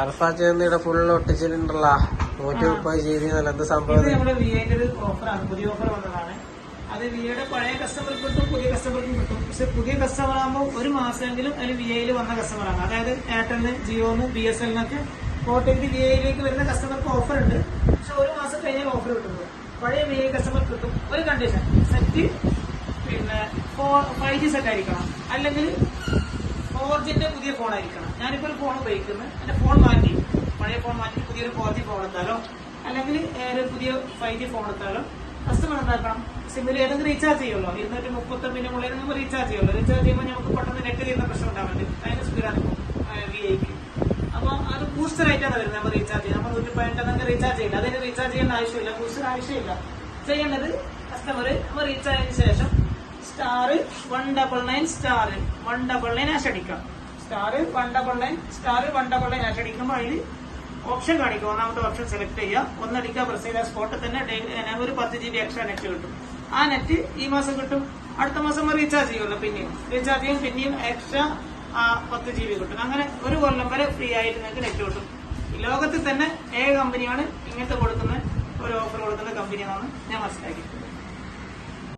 Arfa ചേന്നിയുടെ full ഒട്ടിച്ചിട്ടുണ്ടല്ല നൂറ്റി മുപ്പത് G B എന്ത് സംഭവം പുതിയ ഓഫർ വന്നതാണ്. അത് വി ഐയുടെ പഴയ കസ്റ്റമർക്ക് കിട്ടും പുതിയ കസ്റ്റമർക്കും കിട്ടും. പക്ഷെ പുതിയ കസ്റ്റമർ ആകുമ്പോൾ ഒരു മാസമെങ്കിലും അതിൽ വി ഐയിൽ വന്ന കസ്റ്റമറാണ് അതായത് എയർടെലിന് ജിയോന്ന് ബി എസ് എല്ലിനൊക്കെ കോട്ടയത്ത് വി ഐയിലേക്ക് വരുന്ന കസ്റ്റമർക്ക് ഓഫർ ഉണ്ട്. പക്ഷെ ഒരു മാസം കഴിഞ്ഞാൽ ഓഫർ കിട്ടുന്നത്. പഴയ വി ഐ കസ്റ്റമർ കിട്ടും. ഒരു കണ്ടീഷൻ സെറ്റ് പിന്നെ ഫോർ ഫൈവ് ജി സെറ്റ് ആയിരിക്കണം. അല്ലെങ്കിൽ ഫോർ ജിന്റെ പുതിയ ഫോൺ ആയിരിക്കണം. ഞാനിപ്പോ ഒരു ഫോൺ ഉപയോഗിക്കുന്നത് എന്റെ ഫോൺ മാറ്റി. പഴയ ഫോൺ മാറ്റി പുതിയൊരു ഫോർ ജി ഫോൺ എടുത്താലോ? അല്ലെങ്കിൽ ഒരു പുതിയ ഫൈവ് ജി ഫോൺ എടുത്താലോ? കസ്റ്റമർ എന്താക്കണം? സിമ്മിൽ ഏതെങ്കിലും റീചാർജ് ചെയ്യുമല്ലോ? ഇരുന്നൂറ്റി മുപ്പത്തൊമ്പതിന് മുകളിൽ ഏതെങ്കിലും റീചാർജ് ചെയ്യുമല്ലോ? റീചാർജ് ചെയ്യുമ്പോൾ നമുക്ക് പെട്ടെന്ന് നെറ്റ് ചെയ്യുന്ന പ്രശ്നം ഉണ്ടാവുന്നുണ്ട് അതിന് സ്പീഡാണ് വി ഐക്ക് അപ്പൊ അത് ബൂസ്റ്റർ ആയിട്ടാണ് വരുന്നത്. നമ്മൾ റീചാർജ് ചെയ്യുന്നത് നമ്മൾ നൂറ്റി പതിനെട്ടെന്നൊക്കെ റീചാർജ് ചെയ്യില്ല. അതിന് റീചാർജ് ചെയ്യേണ്ട ആവശ്യമില്ല. ബൂസ്റ്റർ ആവശ്യമില്ല. ചെയ്യേണ്ടത് കസ്റ്റമർ നമ്മൾ റീചാർജ് ചെയ്തതിനു ശേഷം star one double nine star. One double nine hash അടിക്കാം. Star one double nine star one double nine hash അതിൽ ഓപ്ഷൻ കാണിക്കും. ഒന്നാമത്തെ ഓപ്ഷൻ സെലക്ട് ചെയ്യുക ഒന്നടിക്കുക പ്രസ് ചെയ്ത സ്പോട്ടിൽ തന്നെ ഒരു പത്ത് ജി ബി എക്സ്ട്രാ നെറ്റ് കിട്ടും. ആ നെറ്റ് ഈ മാസം കിട്ടും. അടുത്ത മാസം റീചാർജ് ചെയ്യുമല്ലോ പിന്നെയും. റീചാർജ് ചെയ്യും പിന്നെയും എക്സ്ട്രാ ആ പത്ത് ജി ബി കിട്ടും. അങ്ങനെ ഒരു കൊല്ലം വരെ ഫ്രീ ആയിട്ട് നിങ്ങൾക്ക് നെറ്റ് കിട്ടും. ലോകത്തിൽ തന്നെ ഏക കമ്പനിയാണ് ഇങ്ങനത്തെ കൊടുക്കുന്ന ഒരു ഓഫർ കൊടുക്കുന്ന കമ്പനിയാണെന്ന് ഞാൻ മനസ്സിലാക്കി.